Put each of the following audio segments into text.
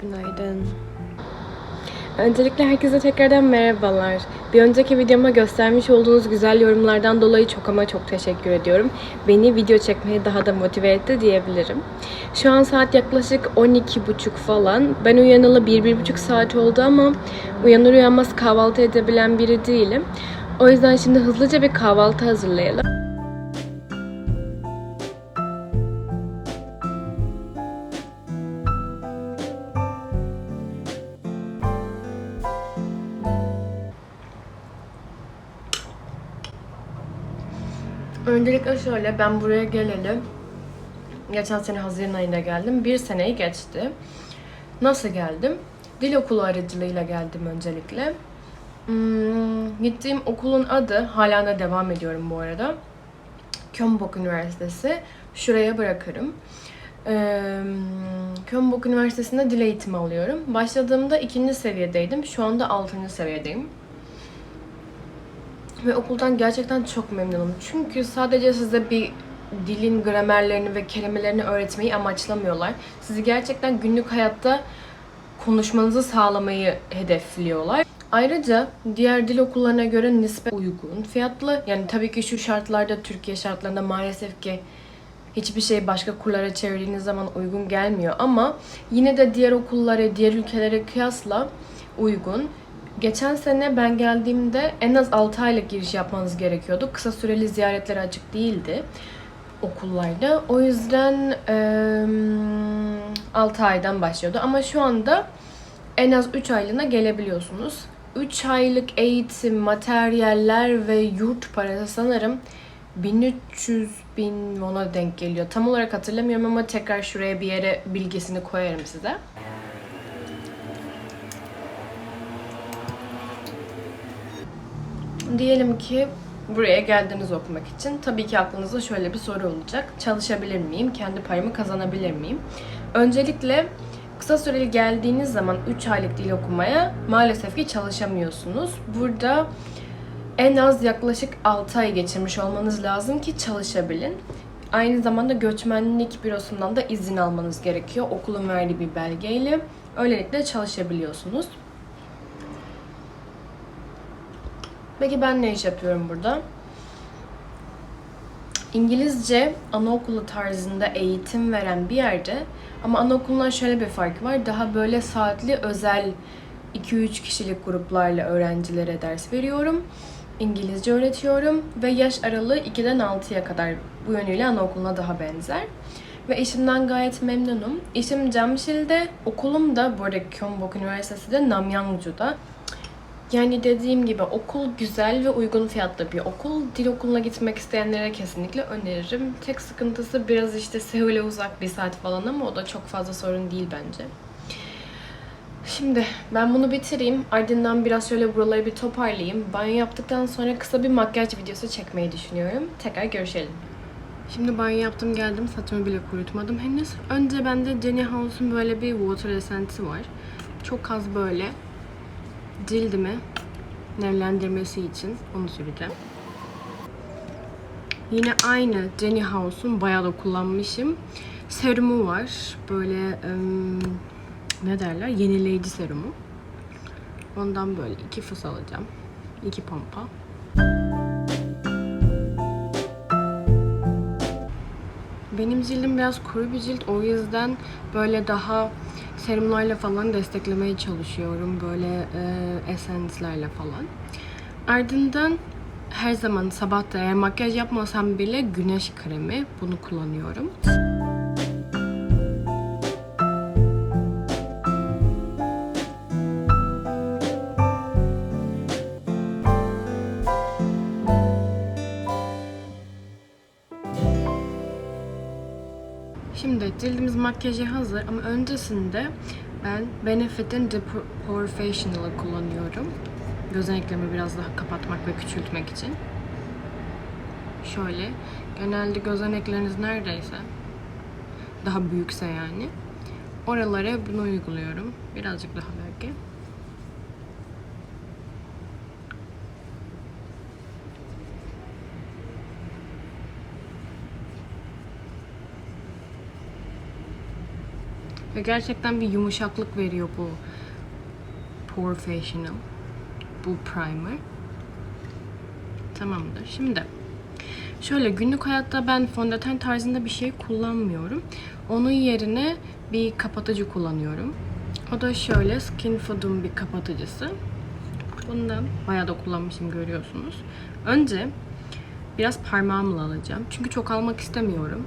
Günaydın. Öncelikle herkese tekrardan merhabalar. Bir önceki videoma göstermiş olduğunuz güzel yorumlardan dolayı çok ama çok teşekkür ediyorum. Beni video çekmeye daha da motive etti diyebilirim. Şu an saat yaklaşık 12.30 falan. Ben uyanalı 1-1.5 saat oldu ama uyanır uyanmaz kahvaltı edebilen biri değilim. O yüzden şimdi hızlıca bir kahvaltı hazırlayalım. Öncelikle şöyle ben buraya geleli geçen sene Haziran ayında geldim. Bir seneyi geçti. Nasıl geldim? Dil okulu aracılığıyla geldim öncelikle. Hmm, gittiğim okulun adı, hala da devam ediyorum bu arada. Kyombok Üniversitesi. Şuraya bırakırım. Ee, Kyombok Üniversitesi'nde dil eğitimi alıyorum. Başladığımda ikinci seviyedeydim. Şu anda altıncı seviyedeyim. Ve okuldan gerçekten çok memnunum. Çünkü sadece size bir dilin gramerlerini ve kelimelerini öğretmeyi amaçlamıyorlar. Sizi gerçekten günlük hayatta konuşmanızı sağlamayı hedefliyorlar. Ayrıca diğer dil okullarına göre nispet uygun, fiyatlı. Yani tabii ki şu şartlarda, Türkiye şartlarında maalesef ki hiçbir şey başka kurlara çevirdiğiniz zaman uygun gelmiyor. Ama yine de diğer okullara, diğer ülkelere kıyasla uygun. Geçen sene ben geldiğimde en az 6 aylık giriş yapmanız gerekiyordu. Kısa süreli ziyaretlere açık değildi okullarda. O yüzden eee 6 aydan başlıyordu. Ama şu anda en az 3 aylığına gelebiliyorsunuz. 3 aylık eğitim, materyaller ve yurt parası sanırım 1300 bin won'a denk geliyor. Tam olarak hatırlamıyorum ama tekrar şuraya bir yere bilgisini koyarım size. Diyelim ki buraya geldiniz okumak için. Tabii ki aklınızda şöyle bir soru olacak. Çalışabilir miyim? Kendi paramı kazanabilir miyim? Öncelikle kısa süreli geldiğiniz zaman 3 aylık dil okumaya maalesef ki çalışamıyorsunuz. Burada en az yaklaşık 6 ay geçirmiş olmanız lazım ki çalışabilin. Aynı zamanda göçmenlik bürosundan da izin almanız gerekiyor. Okulun verdiği bir belgeyle. Öylelikle çalışabiliyorsunuz. Peki ben ne iş yapıyorum burada? İngilizce anaokulu tarzında eğitim veren bir yerde ama anaokulundan şöyle bir farkı var. Daha böyle saatli özel 2-3 kişilik gruplarla öğrencilere ders veriyorum. İngilizce öğretiyorum ve yaş aralığı 2'den 6'ya kadar bu yönüyle anaokuluna daha benzer. Ve işimden gayet memnunum. İşim Camşil'de, okulum da bu arada Kyombok Üniversitesi de Namyangju'da. Yani dediğim gibi okul güzel ve uygun fiyatlı bir okul. Dil okuluna gitmek isteyenlere kesinlikle öneririm. Tek sıkıntısı biraz işte Seul'e uzak bir saat falan ama o da çok fazla sorun değil bence. Şimdi ben bunu bitireyim. Ardından biraz şöyle buraları bir toparlayayım. Banyo yaptıktan sonra kısa bir makyaj videosu çekmeyi düşünüyorum. Tekrar görüşelim. Şimdi banyo yaptım geldim. Saçımı bile kurutmadım henüz. Önce bende Jenny House'un böyle bir water essence'i var. Çok az böyle cildimi nemlendirmesi için onu süreceğim. Yine aynı Jenny House'un bayağı da kullanmışım. Serumu var. Böyle ım, ne derler? Yenileyici serumu. Ondan böyle iki fıs alacağım. iki pompa. Benim cildim biraz kuru bir cilt. O yüzden böyle daha serumlarla falan desteklemeye çalışıyorum. Böyle e, esence'lerle falan. Ardından her zaman sabah da eğer makyaj yapmasam bile güneş kremi bunu kullanıyorum. Şimdi cildimiz makyajı hazır ama öncesinde ben Benefit'in The Professional'ı kullanıyorum. Gözeneklerimi biraz daha kapatmak ve küçültmek için. Şöyle, genelde gözenekleriniz neredeyse daha büyükse yani oralara bunu uyguluyorum. Birazcık daha belki. Ve gerçekten bir yumuşaklık veriyor bu Professional. Bu primer. Tamamdır. Şimdi şöyle günlük hayatta ben fondöten tarzında bir şey kullanmıyorum. Onun yerine bir kapatıcı kullanıyorum. O da şöyle Skin Food'un bir kapatıcısı. Bundan bayağı da kullanmışım görüyorsunuz. Önce biraz parmağımla alacağım. Çünkü çok almak istemiyorum.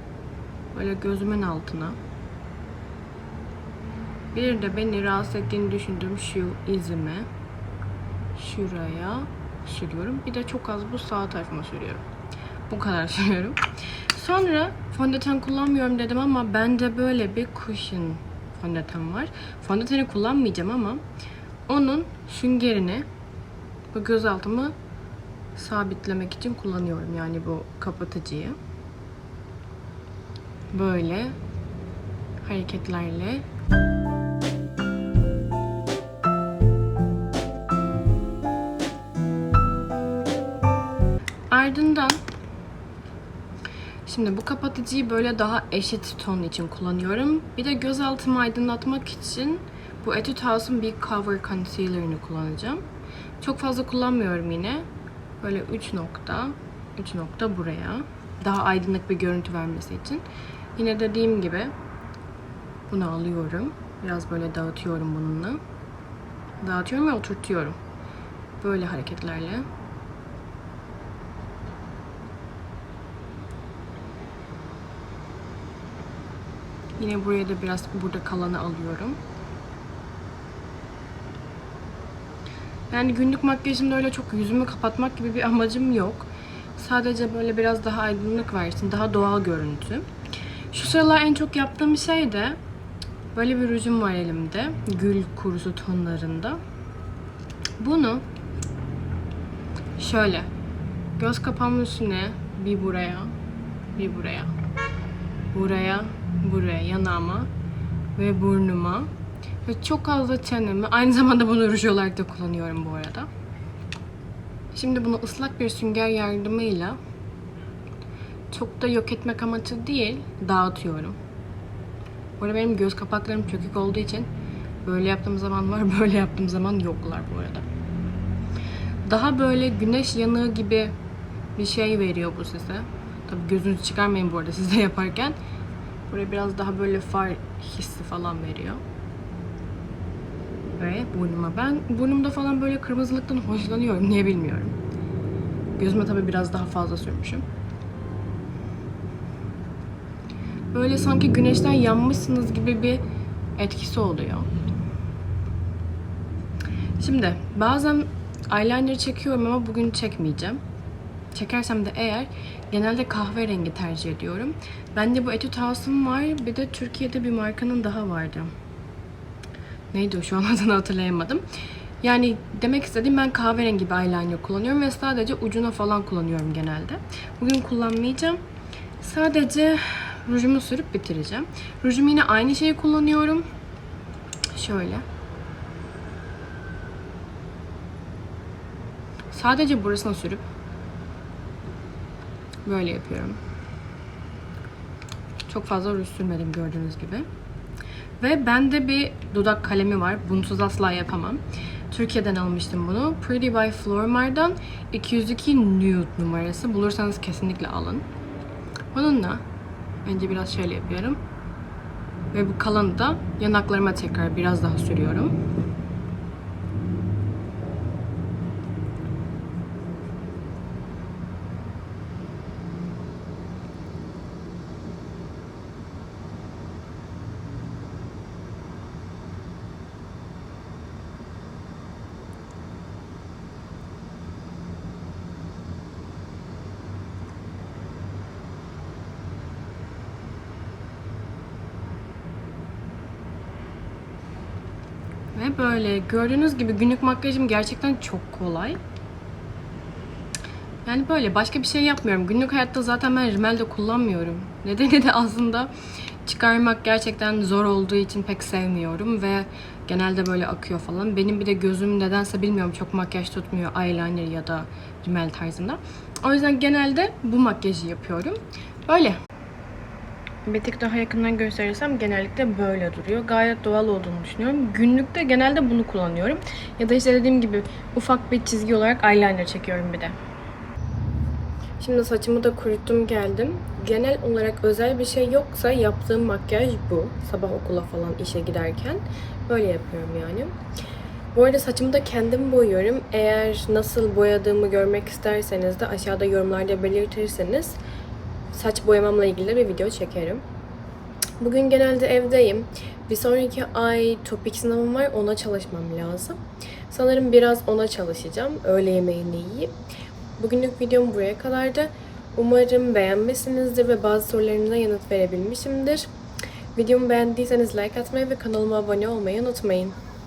Böyle gözümün altına. Bir de beni rahatsız ettiğini düşündüğüm şu izime şuraya sürüyorum. Bir de çok az bu sağ tarafıma sürüyorum. Bu kadar sürüyorum. Sonra fondöten kullanmıyorum dedim ama bende böyle bir cushion fondöten var. Fondöteni kullanmayacağım ama onun süngerini bu göz altımı sabitlemek için kullanıyorum. Yani bu kapatıcıyı. Böyle hareketlerle Ardından şimdi bu kapatıcıyı böyle daha eşit ton için kullanıyorum. Bir de göz altımı aydınlatmak için bu Etude House'un bir Cover Concealer'ını kullanacağım. Çok fazla kullanmıyorum yine. Böyle 3 nokta, 3 nokta buraya. Daha aydınlık bir görüntü vermesi için. Yine dediğim gibi bunu alıyorum. Biraz böyle dağıtıyorum bununla. Dağıtıyorum ve oturtuyorum. Böyle hareketlerle. Yine buraya da biraz burada kalanı alıyorum. Yani günlük makyajımda öyle çok yüzümü kapatmak gibi bir amacım yok. Sadece böyle biraz daha aydınlık versin, daha doğal görüntü. Şu sıralar en çok yaptığım şey de böyle bir rujum var elimde. Gül kurusu tonlarında. Bunu şöyle göz kapağımın üstüne bir buraya, bir buraya, buraya, buraya, yanağıma ve burnuma ve çok az da çeneme. Aynı zamanda bunu ruj olarak da kullanıyorum bu arada. Şimdi bunu ıslak bir sünger yardımıyla çok da yok etmek amacı değil, dağıtıyorum. Bu arada benim göz kapaklarım çökük olduğu için böyle yaptığım zaman var, böyle yaptığım zaman yoklar bu arada. Daha böyle güneş yanığı gibi bir şey veriyor bu size. Tabii gözünüzü çıkarmayın bu arada siz de yaparken. Buraya biraz daha böyle far hissi falan veriyor. Ve burnuma. Ben burnumda falan böyle kırmızılıktan hoşlanıyorum. Niye bilmiyorum. Gözüme tabii biraz daha fazla sürmüşüm. Böyle sanki güneşten yanmışsınız gibi bir etkisi oluyor. Şimdi bazen eyeliner çekiyorum ama bugün çekmeyeceğim. Çekersem de eğer genelde kahverengi tercih ediyorum. Bende bu Etude House'um var. Bir de Türkiye'de bir markanın daha vardı. Neydi o şu an adını hatırlayamadım. Yani demek istediğim ben kahverengi bir eyeliner kullanıyorum ve sadece ucuna falan kullanıyorum genelde. Bugün kullanmayacağım. Sadece rujumu sürüp bitireceğim. Rujum yine aynı şeyi kullanıyorum. Şöyle. Sadece burasına sürüp böyle yapıyorum. Çok fazla ruj sürmedim gördüğünüz gibi. Ve bende bir dudak kalemi var. Bunsuz asla yapamam. Türkiye'den almıştım bunu. Pretty by Flormar'dan 202 Nude numarası. Bulursanız kesinlikle alın. Bununla önce biraz şöyle yapıyorum. Ve bu kalanı da yanaklarıma tekrar biraz daha sürüyorum. Ve böyle gördüğünüz gibi günlük makyajım gerçekten çok kolay. Yani böyle başka bir şey yapmıyorum. Günlük hayatta zaten ben rimel de kullanmıyorum. Nedeni de aslında çıkarmak gerçekten zor olduğu için pek sevmiyorum ve genelde böyle akıyor falan. Benim bir de gözüm nedense bilmiyorum çok makyaj tutmuyor eyeliner ya da rimel tarzında. O yüzden genelde bu makyajı yapıyorum. Böyle. Bir tık daha yakından gösterirsem genellikle böyle duruyor. Gayet doğal olduğunu düşünüyorum. Günlükte genelde bunu kullanıyorum. Ya da işte dediğim gibi ufak bir çizgi olarak eyeliner çekiyorum bir de. Şimdi saçımı da kuruttum geldim. Genel olarak özel bir şey yoksa yaptığım makyaj bu. Sabah okula falan işe giderken böyle yapıyorum yani. Bu arada saçımı da kendim boyuyorum. Eğer nasıl boyadığımı görmek isterseniz de aşağıda yorumlarda belirtirseniz saç boyamamla ilgili bir video çekerim. Bugün genelde evdeyim. Bir sonraki ay topik sınavım var. Ona çalışmam lazım. Sanırım biraz ona çalışacağım. Öğle yemeğini yiyip. Bugünlük videom buraya kadardı. Umarım beğenmişsinizdir ve bazı sorularınıza yanıt verebilmişimdir. Videomu beğendiyseniz like atmayı ve kanalıma abone olmayı unutmayın.